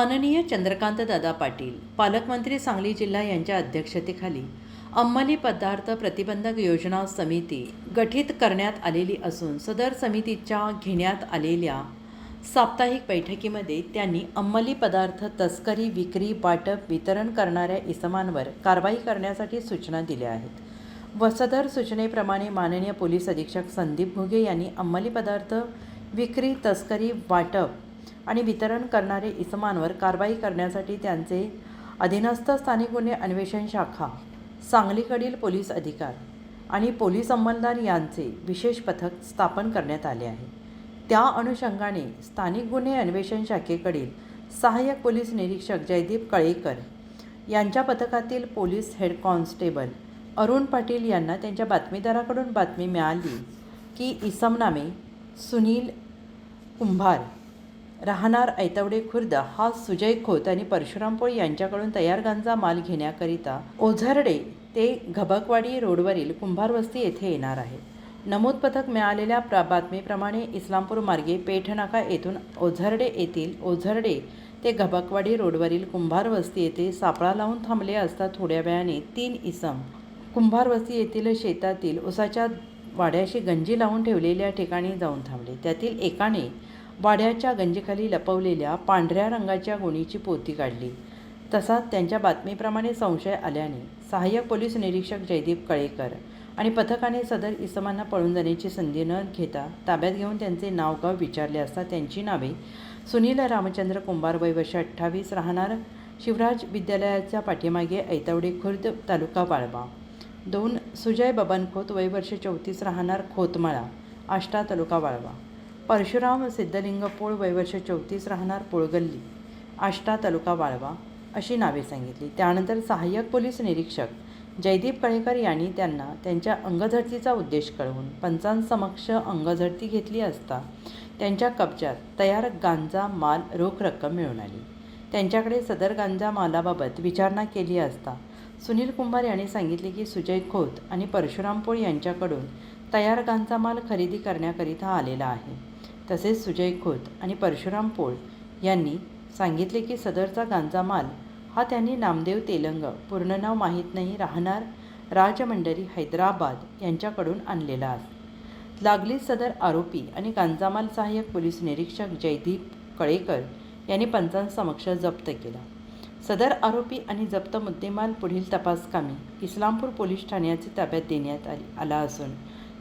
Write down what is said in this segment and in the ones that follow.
माननीय चंद्रकांत दादा पाटील पालकमंत्री सांगली जिल्हा यांच्या अध्यक्षतेखाली अंमली पदार्थ प्रतिबंधक योजना समिती गठीत करण्यात आलेली असून सदर समितीच्या घेण्यात आलेल्या साप्ताहिक बैठकीमध्ये त्यांनी अंमली पदार्थ तस्करी विक्री वाटप वितरण करणाऱ्या इसमांवर कारवाई करण्यासाठी सूचना दिल्या आहेत. व सदर सूचनेप्रमाणे माननीय पोलीस अधीक्षक संदीप घुगे यांनी अंमली पदार्थ विक्री तस्करी वाटप आणि वितरण करणारे इसमांवर कारवाई करण्यासाठी त्यांचे अधीनस्थ स्थानिक गुन्हे अन्वेषण शाखा सांगलीकडील पोलीस अधिकार आणि पोलीस अंमलदार यांचे विशेष पथक स्थापन करण्यात आले आहे. त्या अनुषंगाने स्थानिक गुन्हे अन्वेषण शाखेकडील सहाय्यक पोलीस निरीक्षक जयदीप कळेकर यांच्या पथकातील police head constable Arun Patil यांना त्यांच्या बातमीदाराकडून बातमी मिळाली की इसमनामे सुनील कुंभार राहणार ऐतवडे खुर्द हा सुजय खोत आणि परशुराम पोळ यांच्याकडून तयार गांजा माल घेण्याकरिता ओझरडे ते घबकवाडी रोडवरील कुंभार वस्ती येथे येणार आहे. नमूद पथक मिळालेल्या प्र बातमीप्रमाणे इस्लामपूर मार्गे पेठनाका येथून ओझरडे येथील ओझरडे ते घबकवाडी रोडवरील कुंभार वस्ती येथे सापळा लावून थांबले असता थोड्या वेळाने तीन इसम कुंभार वस्ती येथील शेतातील उसाच्या वाड्याशी गंजी लावून ठेवलेल्या ठिकाणी जाऊन थांबले. त्यातील एकाने वाड्याच्या गंजेखाली लपवलेल्या पांढऱ्या रंगाच्या गुणीची पोती काढली. तसाच त्यांच्या बातमीप्रमाणे संशय आल्याने सहाय्यक पोलीस निरीक्षक जयदीप कळेकर आणि पथकाने सदर इसमांना पळून जाण्याची संधी न घेता ताब्यात घेऊन त्यांचे नावगाव विचारले असता त्यांची नावे सुनील रामचंद्र कुंभार वयवर्ष अठ्ठावीस राहणार शिवराज विद्यालयाच्या पाठीमागे ऐतवडे खुर्द तालुका वाळवा दोन सुजय बबन खोत वय वर्ष चौतीस राहणार खोतमाळा आष्टा तालुका वाळवा परशुराम सिद्धलिंग पोळ वयवर्ष चौतीस राहणार पोळगल्ली. आष्टा तालुका वाळवा अशी नावे सांगितली. त्यानंतर सहाय्यक पोलीस निरीक्षक जयदीप कळेकर यांनी त्यांना त्यांच्या अंगझडतीचा उद्देश कळवून पंचांसमक्ष अंगझडती घेतली असता त्यांच्या कब्जात तयार गांजा माल रोख रक्कम मिळून आली. त्यांच्याकडे सदर गांजा मालाबाबत विचारणा केली असता सुनील कुंभार यांनी सांगितले की सुजय खोत आणि परशुराम पोळ यांच्याकडून तयार गांजा माल खरेदी करण्याकरिता आलेला आहे. तसेच सुजय खोत आणि परशुराम पोळ यांनी सांगितले की सदरचा गांजा माल हा त्यांनी नामदेव तेलंग पूर्ण नाव माहीत नाही राहणार राजमंडरी हैदराबाद यांच्याकडून आणलेला आहे लागली सदर आरोपी आणि गांजामाल सहाय्यक पोलीस निरीक्षक जयदीप कळेकर यांनी पंचांसमक्ष जप्त केला. सदर आरोपी आणि जप्त मुद्देमाल पुढील तपासकामी इस्लामपूर पोलीस ठाण्याचे ताब्यात देण्यात आली आला असून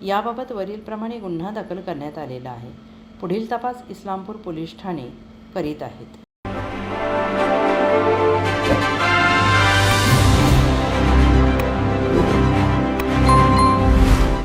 याबाबत वरीलप्रमाणे गुन्हा दाखल करण्यात आलेला आहे. पुढील तपास इस्लामपूर पोलीस ठाणे करीत आहेत.